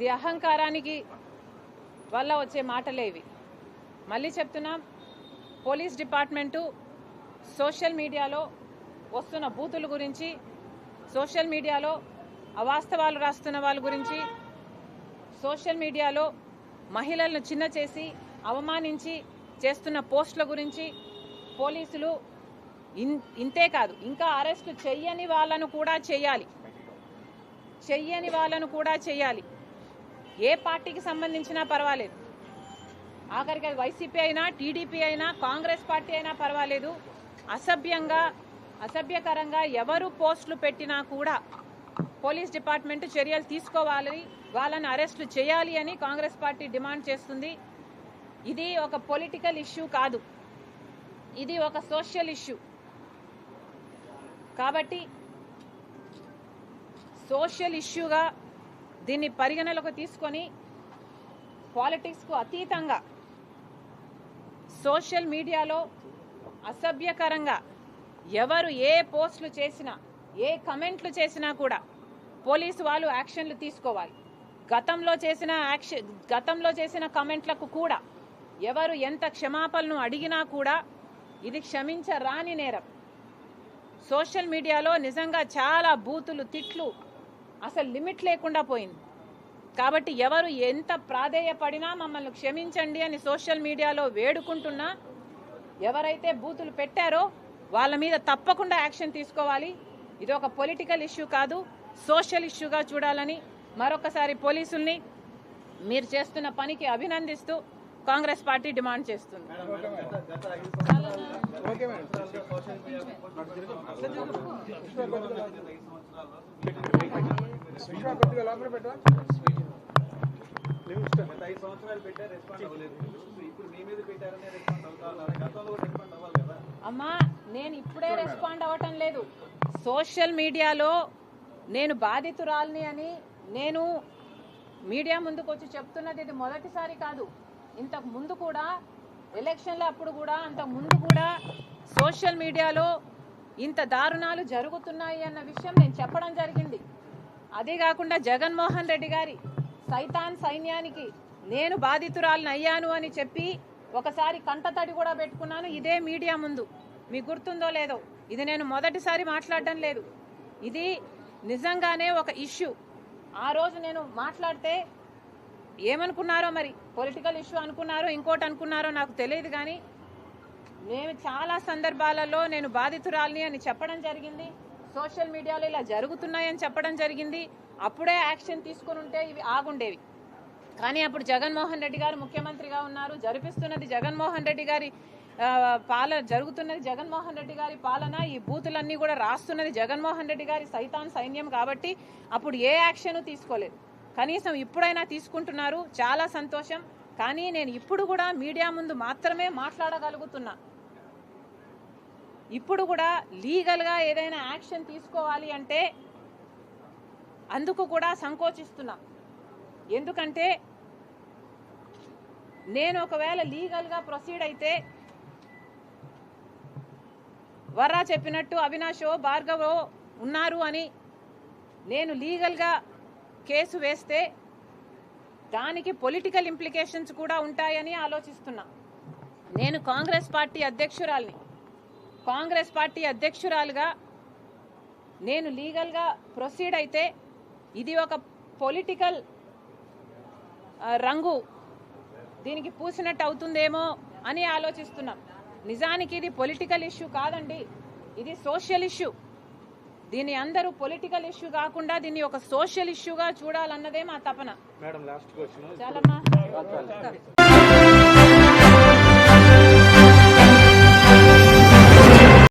ఇది అహంకారానికి వల్ల వచ్చే మాటలే ఇవి. మళ్ళీ చెప్తున్నాం పోలీస్ డిపార్ట్మెంటు సోషల్ మీడియాలో వస్తున్న బూతుల గురించి సోషల్ మీడియాలో అవాస్తవాలు రాస్తున్న వాళ్ళ గురించి సోషల్ మీడియాలో మహిళలను చిన్న చేసి అవమానించి చేస్తున్న పోస్టుల గురించి పోలీసులు ఇన్ ఇంతే కాదు ఇంకా అరెస్టు చెయ్యని వాళ్ళను కూడా చేయాలి చెయ్యని వాళ్ళను కూడా చేయాలి ఏ పార్టీకి సంబంధించినా పర్వాలేదు. ఆఖరికి అది వైసీపీ అయినా టీడీపీ అయినా కాంగ్రెస్ పార్టీ అయినా పర్వాలేదు. అసభ్యంగా అసభ్యకరంగా ఎవరు పోస్టులు పెట్టినా కూడా పోలీస్ డిపార్ట్మెంట్ చర్యలు తీసుకోవాలి వాళ్ళని అరెస్టులు చేయాలి అని కాంగ్రెస్ పార్టీ డిమాండ్ చేస్తుంది. ఇది ఒక పొలిటికల్ ఇష్యూ కాదు. ఇది ఒక సోషల్ ఇష్యూ. కాబట్టి సోషల్ ఇష్యూగా దీన్ని పరిగణలోకి తీసుకొని పాలిటిక్స్కు అతీతంగా సోషల్ మీడియాలో అసభ్యకరంగా ఎవరు ఏ పోస్టులు చేసినా ఏ కమెంట్లు చేసినా కూడా పోలీసు వాళ్ళు యాక్షన్లు తీసుకోవాలి. గతంలో చేసిన యాక్షన్ గతంలో చేసిన కమెంట్లకు కూడా ఎవరు ఎంత క్షమాపణను అడిగినా కూడా ఇది క్షమించరాని నేరం. సోషల్ మీడియాలో నిజంగా చాలా బూతులు తిట్లు అసలు లిమిట్ లేకుండా పోయింది. కాబట్టి ఎవరు ఎంత ప్రాధేయపడినా మమ్మల్ని క్షమించండి అని సోషల్ మీడియాలో వేడుకుంటున్నా ఎవరైతే బూతులు పెట్టారో వాళ్ళ మీద తప్పకుండా యాక్షన్ తీసుకోవాలి. ఇది ఒక పొలిటికల్ ఇష్యూ కాదు సోషల్ ఇష్యూగా చూడాలని మరొకసారి పోలీసుల్ని మీరు చేస్తున్న పనికి అభినందిస్తూ కాంగ్రెస్ పార్టీ డిమాండ్ చేస్తుంది. రెస్పాండ్ అమ్మా నేను ఇప్పుడే రెస్పాండ్ అవ్వటం లేదు. సోషల్ మీడియాలో నేను బాధితురాలని అని నేను మీడియా ముందుకు వచ్చి చెప్తున్నది ఇది మొదటిసారి కాదు. ఇంతకు ముందు కూడా ఎలక్షన్ల అప్పుడు కూడా అంతకు ముందు కూడా సోషల్ మీడియాలో ఇంత దారుణాలు జరుగుతున్నాయి అన్న విషయం నేను చెప్పడం జరిగింది. అదే కాకుండా జగన్మోహన్ రెడ్డి గారి సైతాన్ సైన్యానికి నేను బాధితురాలను అయ్యాను అని చెప్పి ఒకసారి కంటతడి కూడా పెట్టుకున్నాను. ఇదే మీడియా ముందు. మీకు గుర్తుందో లేదో ఇది నేను మొదటిసారి మాట్లాడడం లేదు. ఇది నిజంగానే ఒక ఇష్యూ. ఆ రోజు నేను మాట్లాడితే ఏమనుకున్నారో మరి? పొలిటికల్ ఇష్యూ అనుకున్నారో ఇంకోటి అనుకున్నారో నాకు తెలియదు కానీ నేను చాలా సందర్భాలలో నేను బాధితురాలిని అని చెప్పడం జరిగింది. సోషల్ మీడియాలో ఇలా జరుగుతున్నాయని చెప్పడం జరిగింది. అప్పుడే యాక్షన్ తీసుకుని ఉంటే ఇవి ఆగుండేవి. కానీ అప్పుడు జగన్మోహన్ రెడ్డి గారు ముఖ్యమంత్రిగా ఉన్నారు. జరిపిస్తున్నది జగన్మోహన్ రెడ్డి గారి ఆ, పాలన జరుగుతున్నది జగన్మోహన్ రెడ్డి గారి పాలన ఈ బూతులన్నీ కూడా రాస్తున్నది జగన్మోహన్ రెడ్డి గారి సైతాన్ సైన్యం కాబట్టి అప్పుడు ఏ యాక్షన్ తీసుకోలేదు. కనీసం ఇప్పుడైనా తీసుకుంటున్నారు చాలా సంతోషం. కానీ నేను ఇప్పుడు కూడా మీడియా ముందు మాత్రమే మాట్లాడగలుగుతున్నా. ఇప్పుడు కూడా లీగల్గా ఏదైనా యాక్షన్ తీసుకోవాలి అంటే అందుకు కూడా సంకోచిస్తున్నా. ఎందుకంటే నేను ఒకవేళ లీగల్గా ప్రొసీడ్ అయితే వర్రా చెప్పినట్టు అవినాషో భార్గవో ఉన్నారు అని నేను లీగల్గా కేసు వేస్తే దానికి పొలిటికల్ ఇంప్లికేషన్స్ కూడా ఉంటాయని ఆలోచిస్తున్నా. నేను కాంగ్రెస్ పార్టీ అధ్యక్షురాల్ని. కాంగ్రెస్ పార్టీ అధ్యక్షురాలుగా నేను లీగల్గా ప్రొసీడ్ అయితే ఇది ఒక పొలిటికల్ రంగు. దీనికి పూసినట్టు అవుతుందేమో అని ఆలోచిస్తున్నాం. నిజానికి ఇది పొలిటికల్ ఇష్యూ కాదండి. ఇది సోషల్ ఇష్యూ. దీన్ని అందరూ పొలిటికల్ ఇష్యూ కాకుండా దీన్ని ఒక సోషల్ ఇష్యూగా చూడాలన్నదే మా తపన. Madam last question